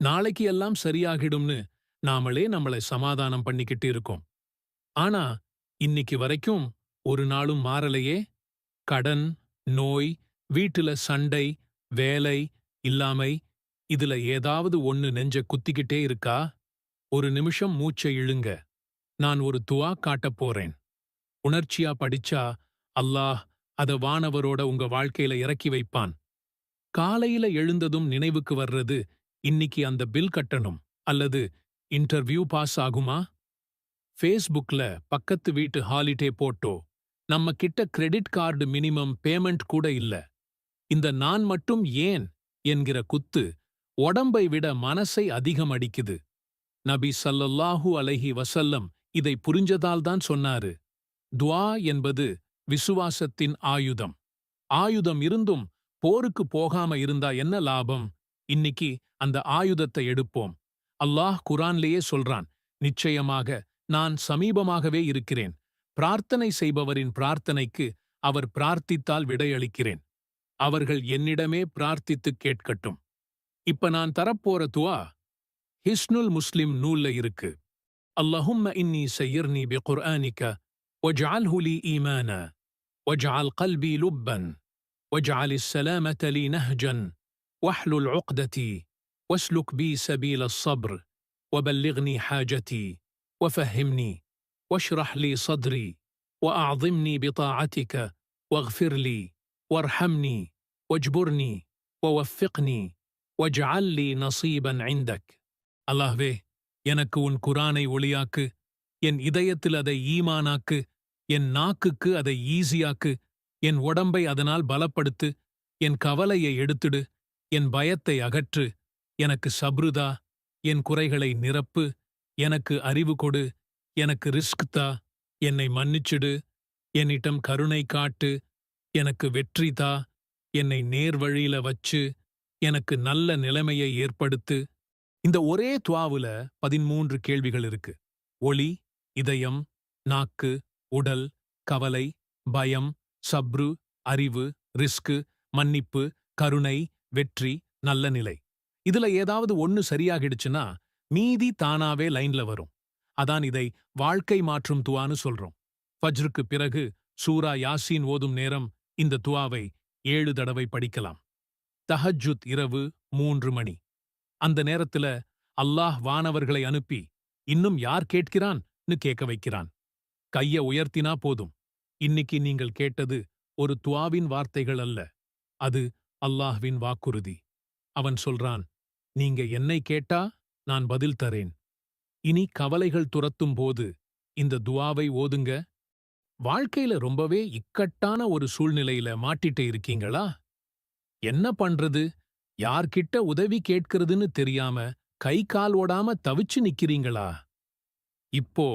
நாளைக்கு எல்லாம் சரியாகிடும்னு நாமளே நம்மளை சமாதானம் பண்ணிக்கிட்டு இருக்கோம். ஆனா இன்னைக்கு வரைக்கும் ஒரு நாளும் மாறலையே? கடன் நோய் வீட்டுல சண்டை வேலை இல்லாமை இதுல ஏதாவது ஒன்னு நெஞ்ச குத்திக்கிட்டே இருக்கா? ஒரு நிமிஷம் மூச்சை இழுங்க. நான் ஒரு துவா காட்டப் போறேன். உணர்ச்சியா படிச்சா அல்லாஹ் அத வானவரோட உங்க வாழ்க்கையில இறக்கி வைப்பான். காலையில எழுந்ததும் நினைவுக்கு வர்றது இன்னிக்கு அந்த பில் கட்டணும் அல்லது இன்டர்வியூ பாஸ் ஆகுமா? ஃபேஸ்புக்ல பக்கத்து வீட்டு ஹாலிடே போட்டோ. நம்ம கிட்ட கிரெடிட் கார்டு மினிமம் பேமெண்ட் கூட இல்ல. இந்த நான் மட்டும் ஏன்? என்கிற குத்து உடம்பை விட மனசை அதிகம் அடிக்குது நபி சல்லல்லாஹூ அலைஹி வசல்லம் இதை புரிஞ்சதால்தான் சொன்னாரு. துவா என்பது விசுவாசத்தின் ஆயுதம். ஆயுதம் இருந்தும் போருக்கு போகாம இருந்தா என்ன லாபம்? இன்னிக்கு அந்த ஆயுதத்தை எடுப்போம் அல்லாஹ் குரான்லேயே சொல்றான் நிச்சயமாக நான் சமீபமாகவே இருக்கிறேன் பிரார்த்தனை செய்பவரின் பிரார்த்தனைக்கு அவர் பிரார்த்தித்தால் விடையளிக்கிறேன் அவர்கள் என்னிடமே பிரார்த்தித்துக் கேட்கட்டும் இப்ப நான் தரப்போற துவா ஹிஸ்னுல் முஸ்லிம் நூல்ல இருக்கு அல்லாஹும்ம இன்னி சையிர்னி பி குர்ஆனிக்க واجعله لي ايمانا واجعل قلبي لبا واجعل السلامه لي نهجا واحلل عقدتي واسلك بي سبيل الصبر وبلغني حاجتي وفهمني واشرح لي صدري واعظمني بطاعتك واغفر لي وارحمني واجبرني ووفقني واجعل لي نصيبا عندك அல்லாஹ்வே எனக்கு உன் குரானை ஒளியாக்கு என் இதயத்தில் அதை ஈமானாக்கு என் நாக்குக்கு அதை ஈஸியாக்கு என் உடம்பை அதனால் பலப்படுத்து என் கவலையை எடுத்துடு என் பயத்தை அகற்று எனக்கு சப்ருதா என் குறைகளை நிரப்பு எனக்கு அறிவு கொடு எனக்கு ரிஸ்க் தா என்னை மன்னிச்சிடு என்னிடம் கருணை காட்டு எனக்கு வெற்றி தா என்னை நேர்வழியில வச்சு எனக்கு நல்ல நிலைமையை ஏற்படுத்து. இந்த ஒரே துவாவுல பதிமூன்று கேள்விகள் இருக்கு. ஒளி இதயம் நாக்கு உடல் கவலை பயம் சப்ரு அறிவு ரிஸ்கு மன்னிப்பு கருணை வெற்றி நல்ல நிலை. இதுல ஏதாவது ஒன்னு சரியாகிடுச்சுன்னா மீதி தானாவே லைன்ல வரும். அதான் இதை வாழ்க்கை மாற்றும் துவான்னு சொல்றோம். ஃபஜ்ருக்கு பிறகு சூரா யாசீன் ஓதும் நேரம் இந்த துவாவை ஏழு தடவை படிக்கலாம். தஹஜுத் இரவு மூன்று மணி. அந்த நேரத்துல அல்லாஹ் வானவர்களை அனுப்பி இன்னும் யார் கேட்கிறான்னு கேட்க வைக்கிறான். கைய உயர்த்தினா போதும். இன்னிக்கு நீங்கள் கேட்டது ஒரு துவாவின் வார்த்தைகள் அல்ல. அது அல்லாஹ்வின் வாக்குறுதி. அவன் சொல்றான் நீங்க என்னை கேட்டா நான் பதில் தரேன். இனி கவலைகள் துரத்தும் போது இந்த துவாவை ஓதுங்க. வாழ்க்கையில ரொம்பவே இக்கட்டான ஒரு சூழ்நிலையில மாட்டிட்டு இருக்கீங்களா? என்ன பண்றது? யார்கிட்ட உதவி கேட்கிறதுன்னு தெரியாம கை கால் ஓடாம தவிச்சு நிக்கிறீங்களா? இப்போ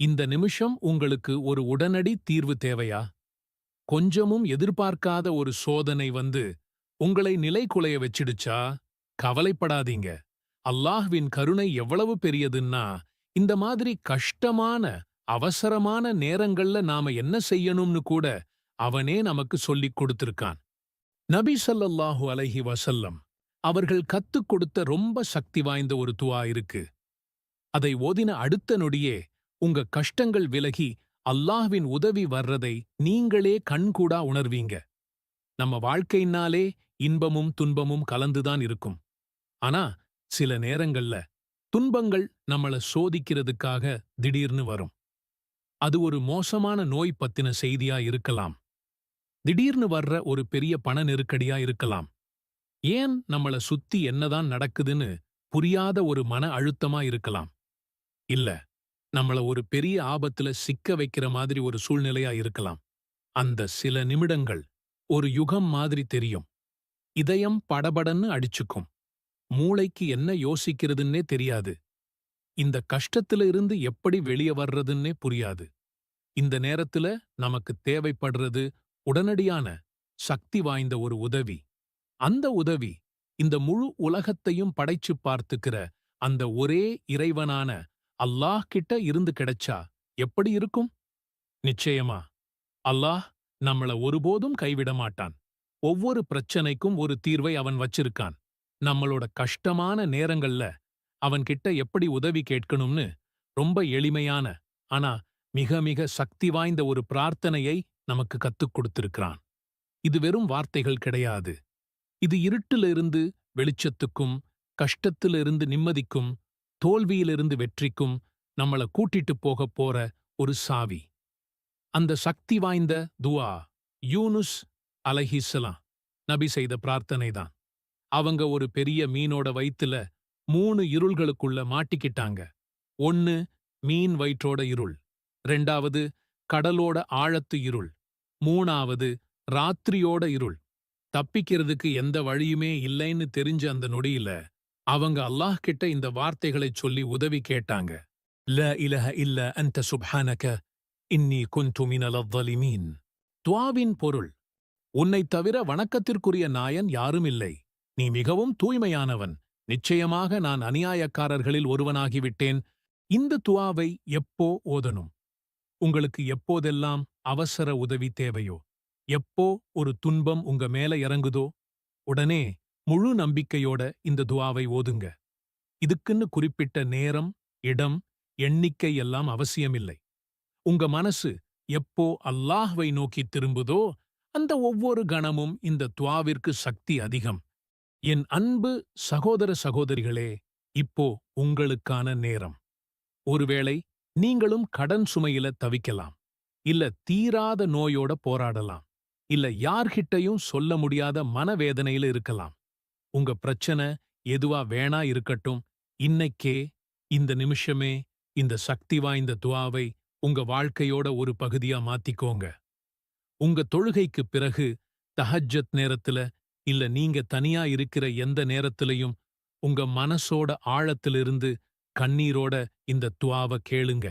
இந்த நிமிஷம் உங்களுக்கு ஒரு உடனடி தீர்வு தேவையா? கொஞ்சமும் எதிர்பார்க்காத ஒரு சோதனை வந்து உங்களை நிலை குலைய வச்சிடுச்சா? கவலைப்படாதீங்க. அல்லாஹ்வின் கருணை எவ்வளவு பெரியதுன்னா இந்த மாதிரி கஷ்டமான அவசரமான நேரங்கள்ல நாம என்ன செய்யணும்னு கூட அவனே நமக்கு சொல்லிக் கொடுத்திருக்கான். நபி சல்லல்லாஹு அலஹி வசல்லம் அவர்கள் கத்துக் கொடுத்த ரொம்ப சக்தி வாய்ந்த ஒரு துவா இருக்கு. அதை ஓதின அடுத்த நொடியே உங்க கஷ்டங்கள் விலகி அல்லாஹ்வின் உதவி வர்றதை நீங்களே கண்கூடா உணர்வீங்க. நம்ம வாழ்க்கையினாலே இன்பமும் துன்பமும் கலந்துதான் இருக்கும். ஆனா சில நேரங்கள்ல துன்பங்கள் நம்மள சோதிக்கிறதுக்காக திடீர்னு வரும். அது ஒரு மோசமான நோய் பத்தின செய்தியா இருக்கலாம். திடீர்னு வர்ற ஒரு பெரிய பண நெருக்கடியா இருக்கலாம். ஏன் நம்மள சுத்தி என்னதான் நடக்குதுன்னு புரியாத ஒரு மன அழுத்தமா இருக்கலாம். இல்ல நம்மள ஒரு பெரிய ஆபத்துல சிக்க வைக்கிற மாதிரி ஒரு சூழ்நிலையா இருக்கலாம். அந்த சில நிமிடங்கள் ஒரு யுகம் மாதிரி தெரியும். இதயம் படபடன்னு அடிச்சுக்கும். மூளைக்கு என்ன யோசிக்கிறதுன்னே தெரியாது. இந்த கஷ்டத்துல இருந்து எப்படி வெளிய வர்றதுன்னே புரியாது. இந்த நேரத்துல நமக்கு தேவைப்படுறது உடனடியான சக்தி வாய்ந்த ஒரு உதவி. அந்த உதவி இந்த முழு உலகத்தையும் படைச்சு பார்த்துக்கிற அந்த ஒரே இறைவனான அல்லாஹ் கிட்ட இருந்து கிடைச்சா எப்படி இருக்கும்? நிச்சயமா அல்லாஹ் நம்மள ஒருபோதும் கைவிட மாட்டான். ஒவ்வொரு பிரச்சனைக்கும் ஒரு தீர்வை அவன் வச்சிருக்கான். நம்மளோட கஷ்டமான நேரங்கள்ல அவன்கிட்ட எப்படி உதவி கேட்கணும்னு ரொம்ப எளிமையான ஆனா மிக மிக சக்தி வாய்ந்த ஒரு பிரார்த்தனையை நமக்கு கத்துக் கொடுத்திருக்கிறான். இது வெறும் வார்த்தைகள் கிடையாது. இது இருட்டிலிருந்து வெளிச்சத்துக்கும் கஷ்டத்திலிருந்து நிம்மதிக்கும் தோல்வியிலிருந்து வெற்றிக்கும் நம்மள கூட்டிட்டு போகப் போற ஒரு சாவி. அந்த சக்தி வாய்ந்த துவா யூனுஸ் அலஹிஸ்லாம் நபி செய்த பிரார்த்தனை தான் அவங்க ஒரு பெரிய மீனோட வயித்துல மூணு இருள்களுக்குள்ள மாட்டிக்கிட்டாங்க. ஒன்னு மீன் வயிற்றோட இருள் ரெண்டாவது கடலோட ஆழத்து இருள் மூணாவது ராத்திரியோட இருள். தப்பிக்கிறதுக்கு எந்த வழியுமே இல்லைன்னு தெரிஞ்ச அந்த நொடியில அவங்க அல்லாஹ் கிட்ட இந்த வார்த்தைகளைச் சொல்லி உதவி கேட்டாங்க. ல இலஹ இல்ல அந்த சுப்ஹானக இன்னி குன்து மினல் துவாவின் பொருள் உன்னைத் தவிர வணக்கத்திற்குரிய நாயன் யாரும் இல்லை. நீ மிகவும் தூய்மையானவன். நிச்சயமாக நான் அநியாயக்காரர்களில் ஒருவனாகிவிட்டேன். இந்த துவாவை எப்போ ஓதணும்? உங்களுக்கு எப்போதெல்லாம் அவசர உதவி தேவையோ? எப்போ ஒரு துன்பம் உங்க மேல இறங்குதோ? உடனே முழு நம்பிக்கையோட இந்த துவாவை ஓதுங்க. இதுக்குன்னு குறிப்பிட்ட நேரம் இடம் எண்ணிக்கை எல்லாம் அவசியமில்லை. உங்க மனசு எப்போ அல்லாஹ்வை நோக்கி திரும்புதோ அந்த ஒவ்வொரு கணமும் இந்த துவாவிற்கு சக்தி அதிகம். என் அன்பு சகோதர சகோதரிகளே இப்போ உங்களுக்கான நேரம். ஒருவேளை நீங்களும் கடன் சுமையில தவிக்கலாம் இல்ல தீராத நோயோட போராடலாம் இல்ல யார்கிட்டயும் சொல்ல முடியாத மனவேதனையில இருக்கலாம். உங்க பிரச்சனை எதுவா வேணா இருக்கட்டும் இன்னைக்கே இந்த நிமிஷமே இந்த சக்தி வாய்ந்த துவாவை உங்க வாழ்க்கையோட ஒரு பகுதியா மாத்திக்கோங்க. உங்க தொழுகைக்கு பிறகு தஹஜ்ஜத் நேரத்துல இல்ல நீங்க தனியா இருக்கிற எந்த நேரத்திலையும் உங்க மனசோட ஆழத்திலிருந்து கண்ணீரோட இந்த துவாவ கேளுங்க.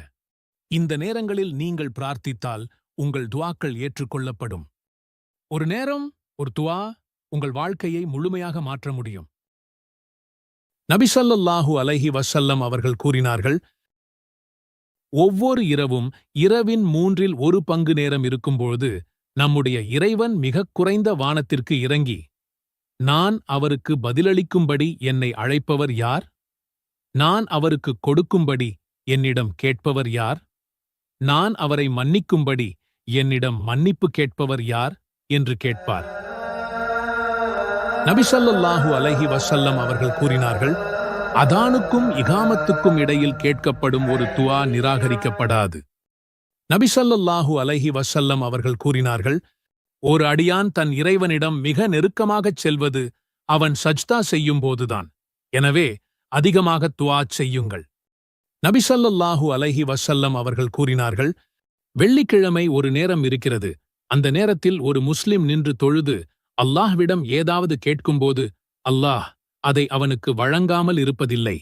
இந்த நேரங்களில் நீங்கள் பிரார்த்தித்தால் உங்கள் துவாக்கள் ஏற்றுக்கொள்ளப்படும். ஒரு நேரம் ஒரு துவா உங்கள் வாழ்க்கையை முழுமையாக மாற்ற முடியும். நபிசல்லாஹூ அலஹி வசல்லம் அவர்கள் கூறினார்கள் ஒவ்வொரு இரவும் இரவின் மூன்றில் ஒரு பங்கு நேரம் இருக்கும்பொழுது நம்முடைய இறைவன் மிகக் குறைந்த வானத்திற்கு இறங்கி நான் அவருக்கு பதிலளிக்கும்படி என்னை அழைப்பவர் யார்? நான் அவருக்கு கொடுக்கும்படி என்னிடம் கேட்பவர் யார்? நான் அவரை மன்னிக்கும்படி என்னிடம் மன்னிப்பு கேட்பவர் யார்? என்று கேட்பார். நபிசல்லாஹு அலஹி வசல்லம் அவர்கள் கூறினார்கள் அதானுக்கும் இகாமத்துக்கும் இடையில் கேட்கப்படும் ஒரு துவா நிராகரிக்கப்படாது. நபிசல்லாஹு அலஹி வசல்லம் அவர்கள் கூறினார்கள் ஒரு அடியான் தன் இறைவனிடம் மிக நெருக்கமாகச் செல்வது அவன் சஜ்தா செய்யும்போதுதான் எனவே அதிகமாக துவா செய்யுங்கள். நபிசல்லல்லாஹு அலைஹி வசல்லம் அவர்கள் கூறினார்கள் வெள்ளிக்கிழமை ஒரு நேரம் இருக்கிறது. அந்த நேரத்தில் ஒரு முஸ்லிம் நின்று தொழுது அல்லாஹ்விடம் ஏதாவது கேட்கும்போது அல்லாஹ் அதை அவனுக்கு வழங்காமல் இருப்பதில்லை.